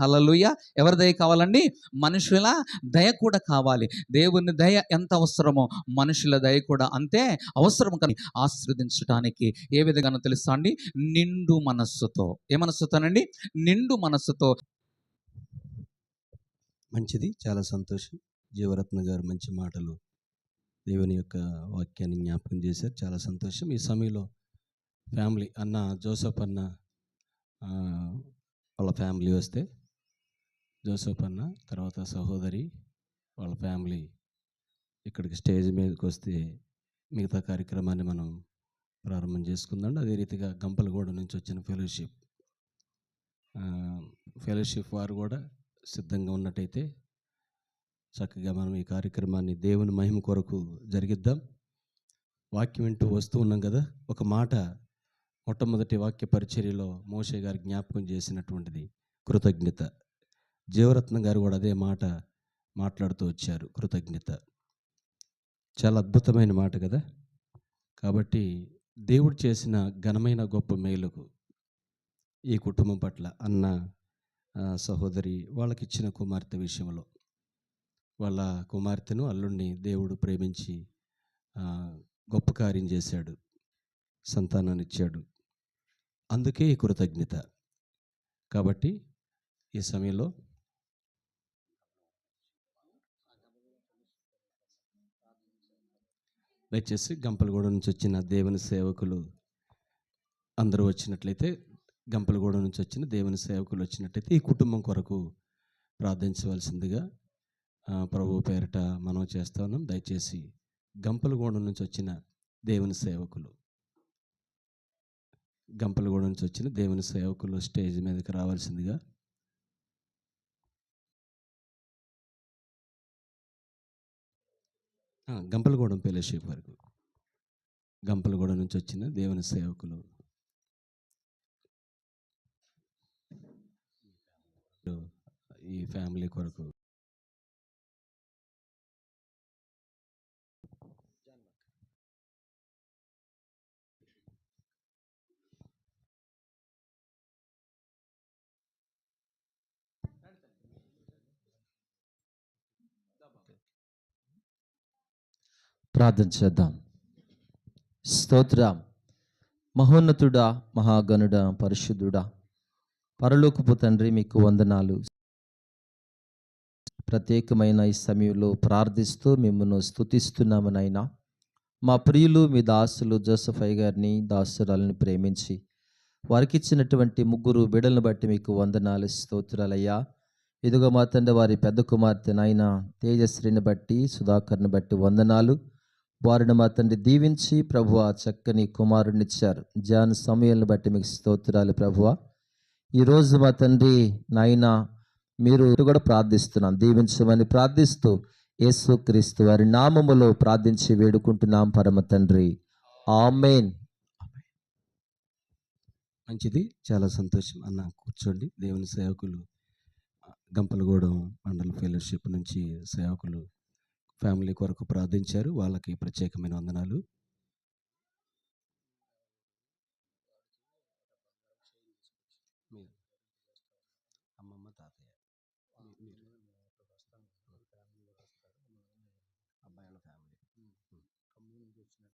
అలలుయ ఎవరి దయ కావాలండి? మనుషుల దయ కూడా కావాలి. దేవుని దయ ఎంత అవసరమో మనుషుల దయ కూడా అంతే అవసరం కానీ ఆశ్రదించడానికి ఏ విధంగానో తెలుసా అండి? నిండు మనస్సుతో. ఏ మనస్సుతోనండి? నిండు మనస్సుతో. మంచిది. చాలా సంతోషం. జీవరత్న గారు మంచి మాటలు దేవుని యొక్క వాక్యాన్ని జ్ఞాపకం చేశారు. చాలా సంతోషం. ఈ సమయంలో ఫ్యామిలీ అన్న జోసఫ్ అన్న వాళ్ళ ఫ్యామిలీ వస్తే జోసఫ్ అన్న తర్వాత సహోదరి వాళ్ళ ఫ్యామిలీ ఇక్కడికి స్టేజ్ మీదకి వస్తే మిగతా కార్యక్రమాన్ని మనం ప్రారంభం చేసుకుందాం. అదే రీతిగా గంపలగూడ నుంచి వచ్చిన ఫెలోషిప్. ఫెలోషిప్ వారు కూడా సిద్ధంగా ఉన్నట్టయితే చక్కగా మనం ఈ కార్యక్రమాన్ని దేవుని మహిమ కొరకు జరిగిద్దాం. వాక్యం వింటూ వస్తూ ఉన్నాం కదా ఒక మాట మొట్టమొదటి వాక్య పరిచర్యలో మోషే గారి జ్ఞాపకం చేసినటువంటిది కృతజ్ఞత. జీవరత్నం గారు కూడా అదే మాట మాట్లాడుతూ వచ్చారు. కృతజ్ఞత. చాలా అద్భుతమైన మాట కదా! కాబట్టి దేవుడు చేసిన ఘనమైన గొప్ప మేలుకు ఈ కుటుంబం పట్ల అన్న సహోదరి వాళ్ళకి ఇచ్చిన కుమార్తె విషయంలో వాళ్ళ కుమార్తెను అల్లుణ్ణి దేవుడు ప్రేమించి గొప్ప కార్యం చేశాడు. సంతానాన్ని ఇచ్చాడు. అందుకే ఈ కృతజ్ఞత. కాబట్టి ఈ సమయంలో దయచేసి గంపలగూడ నుంచి వచ్చిన దేవుని సేవకులు అందరూ వచ్చినట్లయితే గంపలగూడ నుంచి వచ్చిన దేవుని సేవకులు వచ్చినట్లయితే ఈ కుటుంబం కొరకు ప్రార్థించవలసిందిగా ప్రభు పేరిట మనం చేస్తా ఉన్నాం. దయచేసి గంపలగూడ నుంచి వచ్చిన దేవుని సేవకులు గంపలగూడ నుంచి వచ్చిన దేవుని సేవకులు స్టేజ్ మీదకి రావాల్సిందిగా గంపలగూడెం ఫెలోషిప్ వరకు. గంపలగూడ నుంచి వచ్చిన దేవుని సేవకులు. ఈ ఫ్యామిలీ కొరకు ప్రార్థన చేద్దాం. స్తోత్ర. మహోన్నతుడా మహాగనుడ పరిశుద్ధుడా పరలోకపు తండ్రి మీకు వందనాలు. ప్రత్యేకమైన ఈ సమయంలో ప్రార్థిస్తూ మిమ్మల్ని స్థుతిస్తున్నాము నాయనా మా ప్రియులు మీ దాసులు జోసఫై గారిని దాసురాలని ప్రేమించి వారికి ఇచ్చినటువంటి ముగ్గురు బిడలను బట్టి మీకు వందనాలు స్తోత్రాలయ్యా. ఇదిగో మా తండ్రి వారి పెద్ద కుమార్తె నాయన తేజశ్రీని బట్టి సుధాకర్ని బట్టి వందనాలు. వారిని మా తండ్రి దీవించి ప్రభు ఆ చక్కని కుమారుడినిచ్చారు జాన్ సమయాలను బట్టి మీకు స్తోత్రాలు ప్రభువ. ఈరోజు మా తండ్రి నాయన మీరు కూడా ప్రార్థిస్తున్నాం దీవించమని ప్రార్థిస్తూ యేసు క్రీస్తు వారి నామములో ప్రార్థించి వేడుకుంటున్నాం పరమ తండ్రి. ఆమెన్. మంచిది. చాలా సంతోషం. అన్న కూర్చోండి. దేవుని సేవకులు గంపలగూడెం మండల ఫెలోషిప్ నుంచి సేవకులు ఫ్యామిలీ కొరకు ప్రార్థించారు వాళ్ళకి ప్రత్యేకమైన వందనాలు అమ్మమ్మ తాతయ్య మీ- మీరు అబ్బాయి వాళ్ళ ఫ్యామిలీ